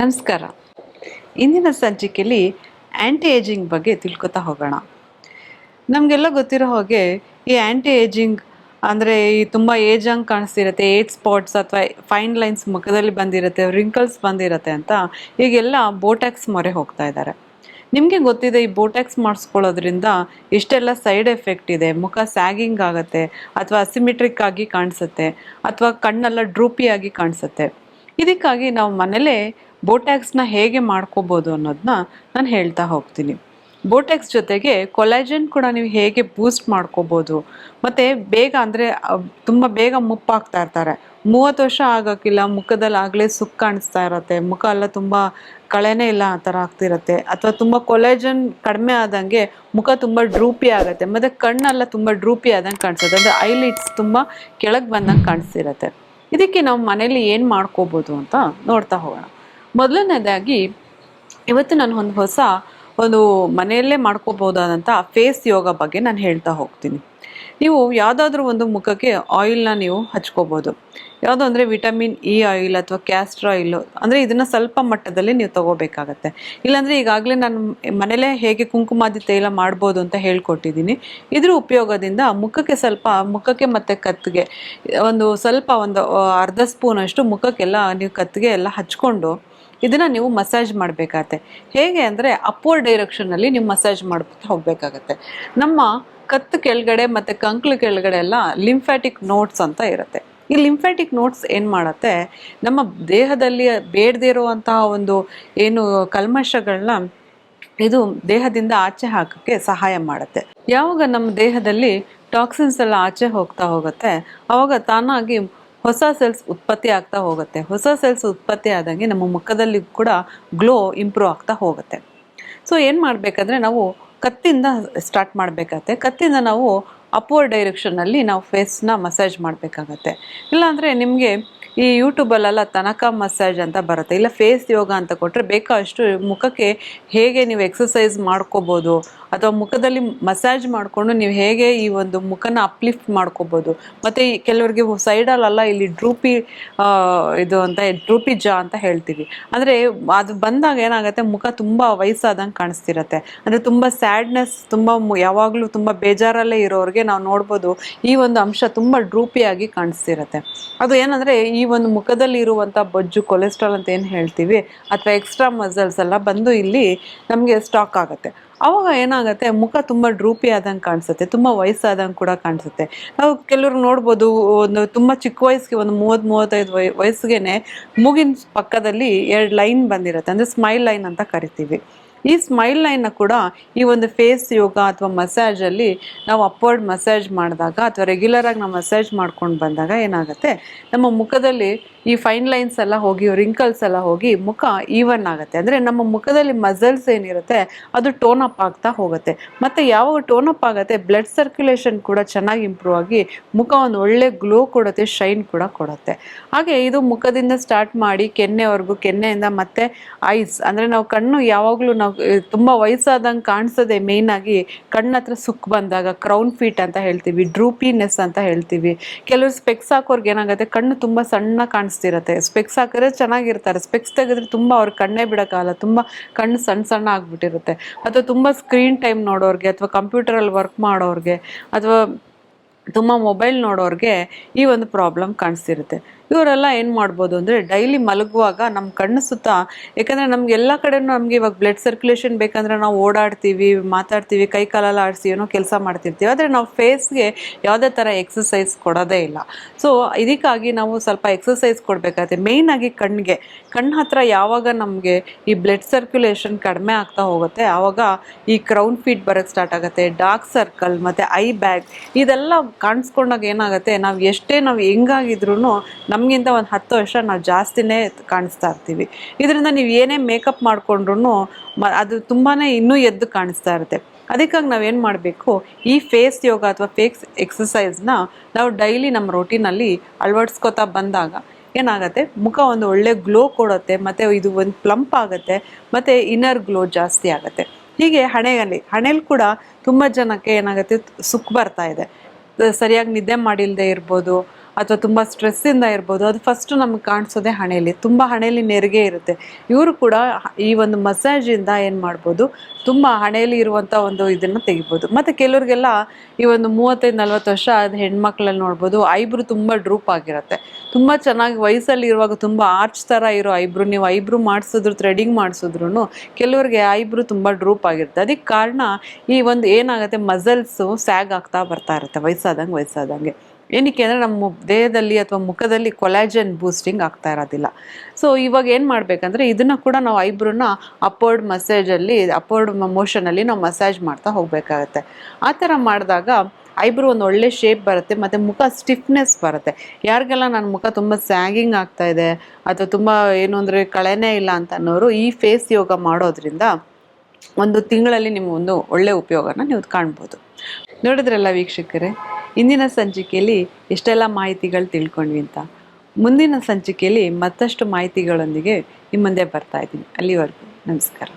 ನಮಸ್ಕಾರ. ಇಂದಿನ ಸಂಚಿಕೆಯಲ್ಲಿ ಆ್ಯಂಟಿ ಏಜಿಂಗ್ ಬಗ್ಗೆ ತಿಳ್ಕೊತಾ ಹೋಗೋಣ. ನಮಗೆಲ್ಲ ಗೊತ್ತಿರೋ ಹಾಗೆ ಈ ಆ್ಯಂಟಿ ಏಜಿಂಗ್ ಅಂದರೆ ಈ ತುಂಬ ಏಜ್ ಹಂಗೆ ಕಾಣಿಸ್ತಿರುತ್ತೆ ಏಜ್ ಸ್ಪಾಟ್ಸ್ ಅಥವಾ ಫೈನ್ ಲೈನ್ಸ್ ಮುಖದಲ್ಲಿ ಬಂದಿರುತ್ತೆ ರಿಂಕಲ್ಸ್ ಬಂದಿರುತ್ತೆ ಅಂತ ಈಗೆಲ್ಲ ಬೋಟ್ಯಾಕ್ಸ್ ಮೊರೆ ಹೋಗ್ತಾ ಇದ್ದಾರೆ. ನಿಮಗೆ ಗೊತ್ತಿದೆ ಈ ಬೋಟ್ಯಾಕ್ಸ್ ಮಾಡಿಸ್ಕೊಳ್ಳೋದ್ರಿಂದ ಇಷ್ಟೆಲ್ಲ ಸೈಡ್ ಎಫೆಕ್ಟ್ ಇದೆ, ಮುಖ ಸ್ಯಾಗಿಂಗ್ ಆಗುತ್ತೆ, ಅಥವಾ ಅಸಿಮೆಟ್ರಿಕ್ ಆಗಿ ಕಾಣಿಸುತ್ತೆ, ಅಥವಾ ಕಣ್ಣೆಲ್ಲ ಡ್ರೂಪಿಯಾಗಿ ಕಾಣಿಸುತ್ತೆ. ಇದಕ್ಕಾಗಿ ನಾವು ಮನೇಲೇ ಬೋಟ್ಯಾಕ್ಸ್ನ ಹೇಗೆ ಮಾಡ್ಕೋಬೋದು ಅನ್ನೋದನ್ನ ನಾನು ಹೇಳ್ತಾ ಹೋಗ್ತೀನಿ. ಬೋಟ್ಯಾಕ್ಸ್ ಜೊತೆಗೆ ಕೊಲಾಜನ್ ಕೂಡ ನೀವು ಹೇಗೆ ಬೂಸ್ಟ್ ಮಾಡ್ಕೋಬೋದು. ಮತ್ತು ಬೇಗ ಅಂದರೆ ತುಂಬ ಬೇಗ ಮುಪ್ಪಾಗ್ತಾ ಇರ್ತಾರೆ. ಮೂವತ್ತು ವರ್ಷ ಆಗೋಕ್ಕಿಲ್ಲ ಮುಖದಲ್ಲಿ ಆಗಲೇ ಸುಖ ಕಾಣಿಸ್ತಾ ಇರುತ್ತೆ. ಮುಖ ಎಲ್ಲ ತುಂಬ ಕಳೆನೇ ಇಲ್ಲ ಆ ಥರ ಆಗ್ತಿರತ್ತೆ. ಅಥವಾ ತುಂಬ ಕೊಲಾಜನ್ ಕಡಿಮೆ ಆದಂಗೆ ಮುಖ ತುಂಬ ಡ್ರೂಪಿ ಆಗುತ್ತೆ. ಮತ್ತು ಕಣ್ಣೆಲ್ಲ ತುಂಬ ಡ್ರೂಪಿ ಆದಂಗೆ ಕಾಣಿಸುತ್ತೆ ಅಂದರೆ ಐಲಿಟ್ಸ್ ತುಂಬ ಕೆಳಗೆ ಬಂದಂಗೆ ಕಾಣಿಸ್ತಿರತ್ತೆ. ಇದಕ್ಕೆ ನಾವು ಮನೇಲಿ ಏನು ಮಾಡ್ಕೋಬೋದು ಅಂತ ನೋಡ್ತಾ ಹೋಗೋಣ. ಮೊದಲನೇದಾಗಿ ಇವತ್ತು ನಾನು ಒಂದು ಹೊಸ ಒಂದು ಮನೆಯಲ್ಲೇ ಮಾಡ್ಕೋಬೋದಾದಂಥ ಫೇಸ್ ಯೋಗ ಬಗ್ಗೆ ನಾನು ಹೇಳ್ತಾ ಹೋಗ್ತೀನಿ. ನೀವು ಯಾವುದಾದ್ರೂ ಒಂದು ಮುಖಕ್ಕೆ ಆಯಿಲ್ನ ನೀವು ಹಚ್ಕೋಬೋದು. ಯಾವುದು ಅಂದರೆ ವಿಟಮಿನ್ ಇ ಆಯಿಲ್ ಅಥವಾ ಕ್ಯಾಸ್ಟ್ರ್ ಆಯಿಲ್ ಅಂದರೆ ಇದನ್ನು ಸ್ವಲ್ಪ ಮಟ್ಟದಲ್ಲಿ ನೀವು ತಗೋಬೇಕಾಗತ್ತೆ. ಇಲ್ಲಾಂದರೆ ಈಗಾಗಲೇ ನಾನು ಮನೇಲೇ ಹೇಗೆ ಕುಂಕುಮಾದಿ ತೈಲ ಮಾಡ್ಬೋದು ಅಂತ ಹೇಳ್ಕೊಟ್ಟಿದ್ದೀನಿ. ಇದ್ರ ಉಪಯೋಗದಿಂದ ಮುಖಕ್ಕೆ ಸ್ವಲ್ಪ, ಮುಖಕ್ಕೆ ಮತ್ತು ಕತ್ತಿಗೆ, ಒಂದು ಸ್ವಲ್ಪ ಒಂದು ಅರ್ಧ ಸ್ಪೂನ್ ಅಷ್ಟು ಮುಖಕ್ಕೆಲ್ಲ ನೀವು ಕತ್ತಿಗೆ ಎಲ್ಲ ಹಚ್ಕೊಂಡು ಇದನ್ನು ನೀವು ಮಸಾಜ್ ಮಾಡಬೇಕಾಗತ್ತೆ. ಹೇಗೆ ಅಂದರೆ ಅಪ್ವರ್ಡ್ ಡೈರೆಕ್ಷನಲ್ಲಿ ನೀವು ಮಸಾಜ್ ಮಾಡ್ತಾ ಹೋಗಬೇಕಾಗತ್ತೆ. ನಮ್ಮ ಕತ್ತು ಕೆಳಗಡೆ ಮತ್ತು ಕಂಕ್ಳು ಕೆಳಗಡೆ ಎಲ್ಲ ಲಿಂಫ್ಯಾಟಿಕ್ ನೋಟ್ಸ್ ಅಂತ ಇರುತ್ತೆ. ಈ ಲಿಂಫ್ಯಾಟಿಕ್ ನೋಟ್ಸ್ ಏನು ಮಾಡುತ್ತೆ? ನಮ್ಮ ದೇಹದಲ್ಲಿ ಬೇಡದೇ ಇರುವಂತಹ ಒಂದು ಏನು ಕಲ್ಮಶಗಳನ್ನ ಇದು ದೇಹದಿಂದ ಆಚೆ ಹಾಕೋಕ್ಕೆ ಸಹಾಯ ಮಾಡುತ್ತೆ. ಯಾವಾಗ ನಮ್ಮ ದೇಹದಲ್ಲಿ ಟಾಕ್ಸಿನ್ಸ್ ಎಲ್ಲ ಆಚೆ ಹೋಗ್ತಾ ಹೋಗುತ್ತೆ ಆವಾಗ ತಾನಾಗಿ ಹೊಸ ಸೆಲ್ಸ್ ಉತ್ಪತ್ತಿ ಆಗ್ತಾ ಹೋಗುತ್ತೆ. ಹೊಸ ಸೆಲ್ಸ್ ಉತ್ಪತ್ತಿ ಆದಂಗೆ ನಮ್ಮ ಮುಖದಲ್ಲಿ ಕೂಡ ಗ್ಲೋ ಇಂಪ್ರೂವ್ ಆಗ್ತಾ ಹೋಗುತ್ತೆ. ಸೊ ಏನು ಮಾಡಬೇಕಂದ್ರೆ ನಾವು ಕತ್ತಿಂದ ಸ್ಟಾರ್ಟ್ ಮಾಡಬೇಕಾಗತ್ತೆ. ಕತ್ತಿಂದ ನಾವು ಅಪ್ವರ್ಡ್ ಡೈರೆಕ್ಷನಲ್ಲಿ ನಾವು ಫೇಸ್ನ ಮಸಾಜ್ ಮಾಡಬೇಕಾಗತ್ತೆ. ಇಲ್ಲಾಂದರೆ ನಿಮಗೆ ಈ ಯೂಟ್ಯೂಬಲ್ಲೆಲ್ಲ ತನಕ ಮಸಾಜ್ ಅಂತ ಬರುತ್ತೆ. ಇಲ್ಲ ಫೇಸ್ ಯೋಗ ಅಂತ ಕೊಟ್ಟರೆ ಬೇಕಾದಷ್ಟು ಮುಖಕ್ಕೆ ಹೇಗೆ ನೀವು ಎಕ್ಸಸೈಸ್ ಮಾಡ್ಕೋಬೋದು, ಅಥವಾ ಮುಖದಲ್ಲಿ ಮಸಾಜ್ ಮಾಡಿಕೊಂಡು ನೀವು ಹೇಗೆ ಈ ಒಂದು ಮುಖನ ಅಪ್ಲಿಫ್ಟ್ ಮಾಡ್ಕೋಬೋದು. ಮತ್ತು ಈ ಕೆಲವರಿಗೆ ಸೈಡಲ್ಲೆಲ್ಲ ಇಲ್ಲಿ ಡ್ರೂಪಿ ಇದು ಅಂತ, ಡ್ರೂಪಿ ಜಾ ಅಂತ ಹೇಳ್ತೀವಿ. ಅಂದರೆ ಅದು ಬಂದಾಗ ಏನಾಗುತ್ತೆ, ಮುಖ ತುಂಬ ವಯಸ್ಸಾದಂಗೆ ಕಾಣಿಸ್ತಿರತ್ತೆ. ಅಂದರೆ ತುಂಬ ಸ್ಯಾಡ್ನೆಸ್ ತುಂಬ ಯಾವಾಗಲೂ ತುಂಬ ಬೇಜಾರಲ್ಲೇ ಇರೋರಿಗೆ ನಾವು ನೋಡ್ಬೋದು, ಈ ಒಂದು ಅಂಶ ತುಂಬ ಡ್ರೂಪಿಯಾಗಿ ಕಾಣಿಸ್ತಿರತ್ತೆ. ಅದು ಏನಂದರೆ, ಈ ಒಂದು ಮುಖದಲ್ಲಿ ಇರುವಂಥ ಬೊಜ್ಜು ಕೊಲೆಸ್ಟ್ರಾಲ್ ಅಂತ ಏನು ಹೇಳ್ತೀವಿ, ಅಥವಾ ಎಕ್ಸ್ಟ್ರಾ ಮಸಲ್ಸ್ ಎಲ್ಲ ಬಂದು ಇಲ್ಲಿ ನಮಗೆ ಸ್ಟಾಕ್ ಆಗುತ್ತೆ. ಅವಾಗ ಏನಾಗುತ್ತೆ, ಮುಖ ತುಂಬ ಡ್ರೂಪಿ ಆದಂಗೆ ಕಾಣಿಸುತ್ತೆ, ತುಂಬ ವಯಸ್ಸಾದಂಗೆ ಕೂಡ ಕಾಣಿಸುತ್ತೆ. ನಾವು ಕೆಲವರು ನೋಡ್ಬೋದು, ಒಂದು ತುಂಬ ಚಿಕ್ಕ ವಯಸ್ಸಿಗೆ, ಒಂದು ಮೂವತ್ತು, ಮೂವತ್ತೈದು ವಯ ವಯಸ್ಸಿಗೆ ಮೂಗಿನ ಪಕ್ಕದಲ್ಲಿ ಎರಡು ಲೈನ್ ಬಂದಿರುತ್ತೆ, ಅಂದರೆ ಸ್ಮೈಲ್ ಲೈನ್ ಅಂತ ಕರಿತೀವಿ. ಈ ಸ್ಮೈಲ್ ಲೈನ್ನ ಕೂಡ ಈ ಒಂದು ಫೇಸ್ ಯೋಗ ಅಥವಾ ಮಸಾಜಲ್ಲಿ ನಾವು ಅಪ್ವರ್ಡ್ ಮಸಾಜ್ ಮಾಡಿದಾಗ ಅಥವಾ ರೆಗ್ಯುಲರಾಗಿ ನಾವು ಮಸಾಜ್ ಮಾಡ್ಕೊಂಡು ಬಂದಾಗ ಏನಾಗುತ್ತೆ? ನಮ್ಮ ಮುಖದಲ್ಲಿ ಈ ಫೈನ್ ಲೈನ್ಸ್ ಎಲ್ಲ ಹೋಗಿ ರಿಂಕಲ್ಸ್ ಎಲ್ಲ ಹೋಗಿ ಮುಖ ಈವನ್ ಆಗುತ್ತೆ. ಅಂದರೆ ನಮ್ಮ ಮುಖದಲ್ಲಿ ಮಸಲ್ಸ್ ಏನಿರುತ್ತೆ, ಅದು ಟೋನ್ ಅಪ್ ಆಗ್ತಾ ಹೋಗುತ್ತೆ. ಮತ್ತು ಯಾವಾಗ ಟೋನ್ ಅಪ್ ಆಗುತ್ತೆ ಬ್ಲಡ್ ಸರ್ಕ್ಯುಲೇಷನ್ ಕೂಡ ಚೆನ್ನಾಗಿ ಇಂಪ್ರೂವ್ ಆಗಿ ಮುಖ ಒಂದು ಒಳ್ಳೆ ಗ್ಲೋ ಕೊಡುತ್ತೆ ಶೈನ್ ಕೂಡ ಕೊಡುತ್ತೆ. ಹಾಗೆ ಇದು ಮುಖದಿಂದ ಸ್ಟಾರ್ಟ್ ಮಾಡಿ ಕೆನ್ನೆವರೆಗೂ, ಕೆನ್ನೆಯಿಂದ ಮತ್ತೆ ಐಸ್ ಅಂದರೆ ನಾವು ಕಣ್ಣು ಯಾವಾಗಲೂ ನಾವು ತುಂಬ ವಯಸ್ಸಾದಂಗೆ ಕಾಣಿಸೋದೆ ಮೇಯ್ನಾಗಿ ಕಣ್ಣ ಹತ್ರ ಸುಕ್ ಬಂದಾಗ ಕ್ರೌನ್ ಫೀಟ್ ಅಂತ ಹೇಳ್ತೀವಿ ಡ್ರೂಪಿನೆಸ್ ಅಂತ ಹೇಳ್ತೀವಿ. ಕೆಲವರು ಸ್ಪೆಕ್ಸ್ ಹಾಕೋರ್ಗೆ ಏನಾಗುತ್ತೆ, ಕಣ್ಣು ತುಂಬ ಸಣ್ಣ ಕಾಣಿಸ್ತಿರತ್ತೆ ಸ್ಪೆಕ್ಸ್ ಹಾಕಿದ್ರೆ ಚೆನ್ನಾಗಿರ್ತಾರೆ. ಸ್ಪೆಕ್ಸ್ ತೆಗೆದ್ರೆ ತುಂಬ ಅವ್ರ ಕಣ್ಣೇ ಬಿಡೋಕ್ಕಾಗಲ್ಲ. ತುಂಬ ಕಣ್ಣು ಸಣ್ಣ ಸಣ್ಣ ಆಗಿಬಿಟ್ಟಿರುತ್ತೆ. ಅಥವಾ ತುಂಬ ಸ್ಕ್ರೀನ್ ಟೈಮ್ ನೋಡೋರಿಗೆ ಅಥವಾ ಕಂಪ್ಯೂಟರಲ್ಲಿ ವರ್ಕ್ ಮಾಡೋರಿಗೆ ಅಥವಾ ತುಂಬ ಮೊಬೈಲ್ ನೋಡೋರಿಗೆ ಈ ಒಂದು ಪ್ರಾಬ್ಲಮ್ ಕಾಣಿಸ್ತಿರುತ್ತೆ. ಇವರೆಲ್ಲ ಏನು ಮಾಡ್ಬೋದು ಅಂದರೆ ಡೈಲಿ ಮಲಗುವಾಗ ನಮ್ಮ ಕಣ್ಣು ಸುತ್ತ, ಯಾಕಂದರೆ ನಮ್ಗೆ ಎಲ್ಲ ಕಡೆನೂ ನಮಗೆ ಇವಾಗ ಬ್ಲಡ್ ಸರ್ಕ್ಯುಲೇಷನ್ ಬೇಕಂದ್ರೆ ನಾವು ಓಡಾಡ್ತೀವಿ, ಮಾತಾಡ್ತೀವಿ, ಕೈ ಕಾಲೆಲ್ಲ ಆಡಿಸಿ ಏನೋ ಕೆಲಸ ಮಾಡ್ತಿರ್ತೀವಿ. ಆದರೆ ನಾವು ಫೇಸ್ಗೆ ಯಾವುದೇ ಥರ ಎಕ್ಸಸೈಸ್ ಕೊಡೋದೇ ಇಲ್ಲ. ಸೊ ಇದಕ್ಕಾಗಿ ನಾವು ಸ್ವಲ್ಪ ಎಕ್ಸಸೈಸ್ ಕೊಡಬೇಕಾಗುತ್ತೆ. ಮೇಯ್ನಾಗಿ ಕಣ್ಣಿಗೆ ಕಣ್ಣು ಹತ್ರ ಯಾವಾಗ ನಮಗೆ ಈ ಬ್ಲಡ್ ಸರ್ಕ್ಯುಲೇಷನ್ ಕಡಿಮೆ ಆಗ್ತಾ ಹೋಗುತ್ತೆ, ಆವಾಗ ಈ ಕ್ರೌನ್ ಫೀಟ್ ಬರೋಕ್ಕೆ ಸ್ಟಾರ್ಟ್ ಆಗುತ್ತೆ ಡಾರ್ಕ್ ಸರ್ಕಲ್ ಮತ್ತು ಐ ಬ್ಯಾಗ್ ಇದೆಲ್ಲ ಕಾಣಿಸ್ಕೊಂಡಾಗ ಏನಾಗುತ್ತೆ, ನಾವು ಎಷ್ಟೇ ನಾವು ಹೆಂಗಾಗಿದ್ರು ನಮಗಿಂತ ಒಂದು ಹತ್ತು ವರ್ಷ ನಾವು ಜಾಸ್ತಿನೇ ಕಾಣಿಸ್ತಾ ಇರ್ತೀವಿ. ಇದರಿಂದ ನೀವು ಏನೇ ಮೇಕಪ್ ಮಾಡಿಕೊಂಡ್ರು ಮ, ಅದು ತುಂಬಾ ಇನ್ನೂ ಎದ್ದು ಕಾಣಿಸ್ತಾ ಇರುತ್ತೆ. ಅದಕ್ಕಾಗಿ ನಾವೇನು ಮಾಡಬೇಕು, ಈ ಫೇಸ್ ಯೋಗ ಅಥವಾ ಫೇಸ್ ಎಕ್ಸಸೈಸ್ನ ನಾವು ಡೈಲಿ ನಮ್ಮ ರೊಟೀನಲ್ಲಿ ಅಳವಡಿಸ್ಕೊತಾ ಬಂದಾಗ ಏನಾಗುತ್ತೆ, ಮುಖ ಒಂದು ಒಳ್ಳೆ ಗ್ಲೋ ಕೊಡುತ್ತೆ, ಮತ್ತು ಇದು ಒಂದು ಪ್ಲಂಪ್ ಆಗುತ್ತೆ, ಮತ್ತು ಇನ್ನರ್ ಗ್ಲೋ ಜಾಸ್ತಿ ಆಗುತ್ತೆ. ಹೀಗೆ ಹಣೆಯಲ್ಲಿ ಹಣೆಯಲ್ಲಿ ಕೂಡ ತುಂಬ ಜನಕ್ಕೆ ಏನಾಗುತ್ತೆ, ಸುಖ ಬರ್ತಾ ಇದೆ. ಸರಿಯಾಗಿ ನಿದ್ದೆ ಮಾಡಿಲ್ಲದೆ ಇರ್ಬೋದು ಅಥವಾ ತುಂಬ ಸ್ಟ್ರೆಸ್ಸಿಂದ ಇರ್ಬೋದು, ಅದು ಫಸ್ಟ್ ನಮ್ಗೆ ಕಾಣಿಸೋದೇ ಹಣೆಯಲ್ಲಿ. ತುಂಬ ಹಣೆಯಲ್ಲಿ ನೆರಿಗೆ ಇರುತ್ತೆ. ಇವರು ಕೂಡ ಈ ಒಂದು ಮಸಾಜಿಂದ ಏನು ಮಾಡ್ಬೋದು, ತುಂಬ ಹಣೆಯಲ್ಲಿ ಇರುವಂಥ ಒಂದು ಇದನ್ನು ತೆಗಿಬೋದು. ಮತ್ತು ಕೆಲವ್ರಿಗೆಲ್ಲ ಈ ಒಂದು ಮೂವತ್ತೈದು, ನಲ್ವತ್ತು ವರ್ಷ ಅದು ಹೆಣ್ಮಕ್ಳಲ್ಲಿ ನೋಡ್ಬೋದು, ಐಬ್ರು ತುಂಬ ಡ್ರೂಪ್ ಆಗಿರುತ್ತೆ. ತುಂಬ ಚೆನ್ನಾಗಿ ವಯಸ್ಸಲ್ಲಿ ಇರುವಾಗ ತುಂಬ ಆರ್ಚ್ ಥರ ಇರೋ ಐಬ್ರು, ನೀವು ಐಬ್ರು ಮಾಡಿಸಿದ್ರು ಥ್ರೆಡಿಂಗ್ ಮಾಡಿಸಿದ್ರು ಕೆಲವ್ರಿಗೆ ಐಬ್ರು ತುಂಬ ಡ್ರೂಪ್ ಆಗಿರುತ್ತೆ. ಅದಕ್ಕೆ ಕಾರಣ ಈ ಒಂದು ಏನಾಗುತ್ತೆ ಮಸಲ್ಸು ಸ್ಯಾಗ್ ಆಗ್ತಾ ಬರ್ತಾ ಇರುತ್ತೆ, ವಯಸ್ಸಾದಂಗೆ ವಯಸ್ಸಾದಂಗೆ. ಏನಕ್ಕೆ ಅಂದರೆ ನಮ್ಮ ದೇಹದಲ್ಲಿ ಅಥವಾ ಮುಖದಲ್ಲಿ ಕೊಲಾಜನ್ ಬೂಸ್ಟಿಂಗ್ ಆಗ್ತಾ ಇರೋದಿಲ್ಲ. ಸೊ ಇವಾಗ ಏನು ಮಾಡಬೇಕಂದ್ರೆ ಇದನ್ನು ಕೂಡ ನಾವು ಐಬ್ರನ್ನ ಅಪೋರ್ಡ್ ಮಸಾಜಲ್ಲಿ ಅಪೋರ್ಡ್ ಮೋಷನಲ್ಲಿ ನಾವು ಮಸಾಜ್ ಮಾಡ್ತಾ ಹೋಗಬೇಕಾಗತ್ತೆ. ಆ ಥರ ಮಾಡಿದಾಗ ಐಬ್ರೋ ಒಂದು ಒಳ್ಳೆ ಶೇಪ್ ಬರುತ್ತೆ, ಮತ್ತು ಮುಖ ಸ್ಟಿಫ್ನೆಸ್ ಬರುತ್ತೆ. ಯಾರಿಗೆಲ್ಲ ನನ್ನ ಮುಖ ತುಂಬ ಸ್ಯಾಗಿಂಗ್ ಆಗ್ತಾ ಇದೆ, ಅಥವಾ ತುಂಬ ಏನು ಅಂದರೆ ಕಳೆನೇ ಇಲ್ಲ ಅಂತ ಅನ್ನೋರು ಈ ಫೇಸ್ ಯೋಗ ಮಾಡೋದ್ರಿಂದ ಒಂದು ತಿಂಗಳಲ್ಲಿ ನಿಮ್ಮ ಒಂದು ಒಳ್ಳೆ ಉಪಯೋಗನ ನೀವು ಕಾಣ್ಬೋದು. ನೋಡಿದ್ರಲ್ಲ ವೀಕ್ಷಕರೇ? ಇಂದಿನ ಸಂಚಿಕೆಯಲ್ಲಿ ಎಷ್ಟೆಲ್ಲ ಮಾಹಿತಿಗಳು ತಿಳ್ಕೊಂಡ್ವಿ ಅಂತ. ಮುಂದಿನ ಸಂಚಿಕೆಯಲ್ಲಿ ಮತ್ತಷ್ಟು ಮಾಹಿತಿಗಳೊಂದಿಗೆ ನಿಮ್ಮ ಮುಂದೆ ಬರ್ತಾ ಇದ್ದೀನಿ. ಅಲ್ಲಿವರೆಗೂ ನಮಸ್ಕಾರ.